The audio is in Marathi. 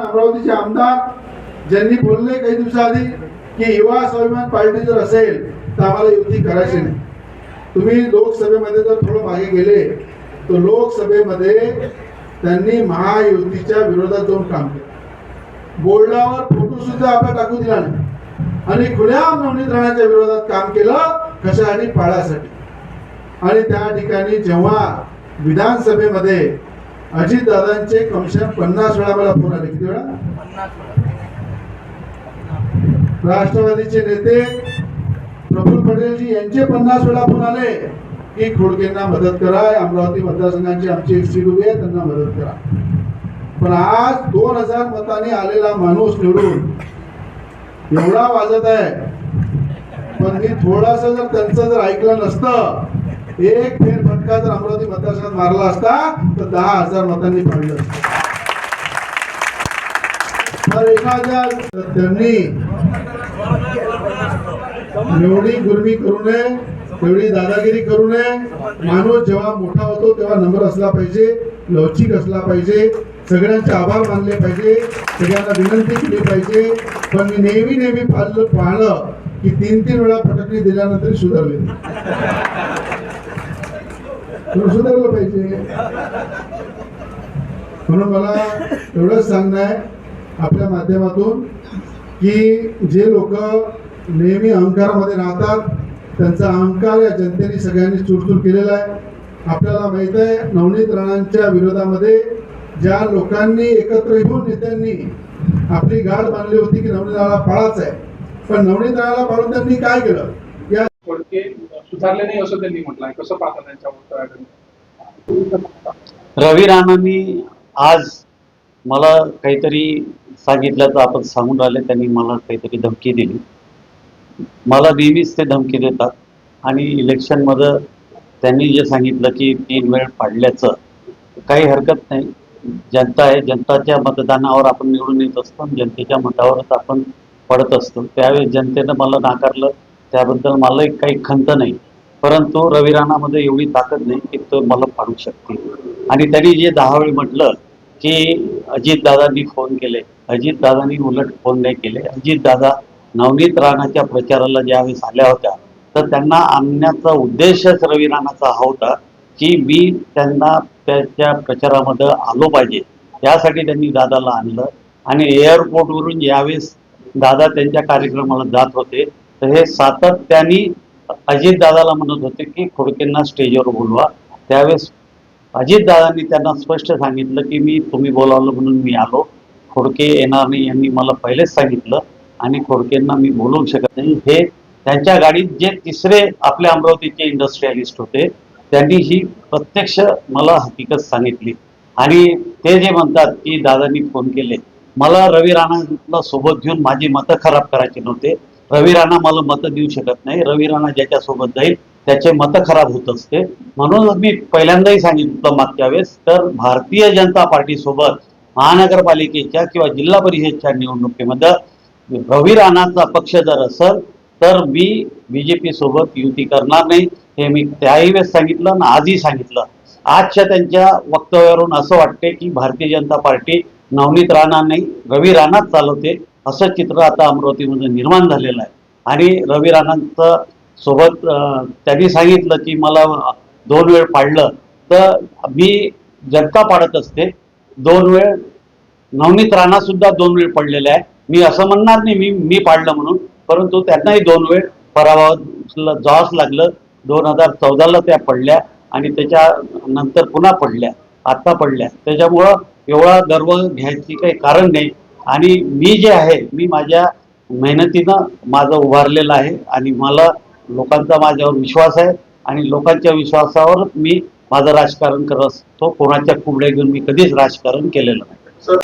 अमरावतीचे आमदार ज्यांनी बोलले काही दिवसाआधी की युवा स्वाभिमान पार्टी जर असेल तर आम्हाला युती करायची नाही. तुम्ही लोकसभेमध्ये जर थोडं मागे गेले तर लोकसभेमध्ये त्यांनी महायुतीच्या विरोधात जाऊन काम केलं. बोर्डावर फोटो सुद्धा आपला टाकू दिला नाही. आणि खुल्या नवनीतराणाच्या विरोधात काम केलं कशासाठी? पाळासाठी. आणि त्या ठिकाणी जेव्हा विधानसभेमध्ये अजितदादांचे कमशा पन्नास वेळा मला फोन आले. किती वेळा? राष्ट्रवादीचे नेते प्रफुल्ल पटेलजी यांचे पन्नास वेळा फोन आले की खोडकेंना मदत करा अमरावती मतदारसंघाची आमची एक सीट उभी आहे त्यांना मदत करा. पण आज दोन हजार मताने आलेला माणूस निवडून एवढा वाजत आहे. पण मी थोडासा जर त्यांचं जर ऐकलं नसतं एक फेर फटका जर अमरावती मतदारसंघात मारला असता तर दहा हजार मतांनी पाडलं असतं. तर एखाद्या त्यांनी एवढी गुरमी करू नये एवढी दादागिरी करू नये. माणूस जेव्हा मोठा होतो तेव्हा नम्र असला पाहिजे लवचिक असला पाहिजे सगळ्यांचे आभार मानले पाहिजे सगळ्यांना विनंती केली पाहिजे. पण मी नेहमी नेहमी पाहिलं पाहिलं की तीन तीन वेळा फटकणी दिल्यानंतर सुधारले सुधारलं पाहिजे म्हणून मला एवढंच सांगणं आहे आपल्या माध्यमातून की जे लोक नेहमी अहंकारामध्ये राहतात त्यांचा अहंकार या जनतेने सगळ्यांनी चूरचूर केलेला आहे. आपल्याला माहीत आहे नवनीत राणांच्या विरोधामध्ये ज्या लोकांनी एकत्र येऊन नेत्यांनी आपली गाठ बांधली होती की नवनीत राणाला पाळाच आहे. पण नवनीत राणाला पाळून त्यांनी काय केलं? थोडके सुधारले नाही असं त्यांनी म्हटलंय कसं पाहता त्यांच्या रवी राणांनी आज मला काहीतरी सांगितल्याचं आपण सांगून राहिले. त्यांनी मला काहीतरी धमकी दिली. मला नेहमीच ते धमकी देतात. आणि इलेक्शनमध्ये त्यांनी जे सांगितलं की तीन वेळ पाडल्याचं काही हरकत नाही. जनता आहे. जनताच्या मतदानावर आपण निवडून येत असतो. आणि जनतेच्या मतावरच आपण पडत असतो. त्यावेळेस जनतेनं मला नाकारलं. त्याबद्दल मला काही खंत नाही. परंतु रवी राणामध्ये एवढी ताकद नाही की तो मला पाडू शकते आणि त्यांनी जे दहा वेळी म्हटलं की अजितदादांनी फोन केले. अजितदादांनी उलट फोन नाही केले. अजितदादा नवनीत राणाच्या प्रचाराला ज्यावेळेस आल्या होत्या तर त्यांना आणण्याचा उद्देशच रवी राणाचा हा होता की मी त्यांना त्याच्या प्रचारामध्ये आलो पाहिजे. त्यासाठी त्यांनी दादाला आणलं. आणि एअरपोर्टवरून यावेळेस दादा त्यांच्या कार्यक्रमाला जात होते तर हे सातत्याने अजितदादाला म्हणत होते की खोडकेंना स्टेजवर बोलवा. त्यावेळेस अजितदादांनी त्यांना स्पष्ट सांगितलं की मी तुम्ही बोलावलं म्हणून मी आलो. खोडके येणार नाही यांनी मला पहिलेच सांगितलं आणि खोडकेंना मी बोलवू शकत नाही. हे त्यांच्या गाडीत जे तिसरे आपल्या अमरावतीचे इंडस्ट्रियलिस्ट होते त्यांनी ही प्रत्यक्ष मला हकीकत सांगितली. आणि ते जे म्हणतात की दादांनी फोन केले मला रवी राणाला सोबत घेऊन माझी मतं खराब करायची नव्हते. रवी राणा मला मतं देऊ शकत नाही. रवी राणा ज्याच्यासोबत जाईल त्याचे मतं खराब होत असते. म्हणूनच मी पहिल्यांदाही सांगितलं मागच्या वेळेस तर भारतीय जनता पार्टीसोबत महानगरपालिकेच्या किंवा जिल्हा परिषदच्या निवडणुकीमध्ये रवी राणाचा पक्ष जर असेल तर मी बी जे पी सोबत युती करणार नाही. हे मी त्याही वेळेस सांगितलं आणि आजही सांगितलं. आजच्या त्यांच्या वक्तव्यावरून असं वाटते की भारतीय जनता पार्टी नवनीत राणा नाही रवी राणाच चालवते. असं चित्र आता अमरावतीमध्ये निर्माण झालेलं आहे. आणि रवी राणांचं सोबत त्यांनी सांगितलं की मला दोन वेळ पाडलं. तर मी जनता पाडत असते. दोन वेळ नवनीत राणासुद्धा दोन वेळ पडलेले आहे. मी असं म्हणणार नाही मी मी पाडलं म्हणून. परंतु त्यांनाही दोन वेळ पराभवाला जावंच लागलं. दोन हजार चौदाला त्या पडल्या आणि त्याच्या नंतर पुन्हा पडल्या. आत्ता पडल्या. त्याच्यामुळं एवढा गर्व घ्यायची काही कारण नाही. आणि मी जे आहे मी माझ्या मेहनतीनं माझं उभारलेलं आहे आणि मला लोकांचा माझ्यावर विश्वास आहे आणि लोकांच्या विश्वासावर मी माझं राजकारण करत असतो. कोणाच्या कुबड्या घेऊन मी कधीच राजकारण केलेलं नाही. सर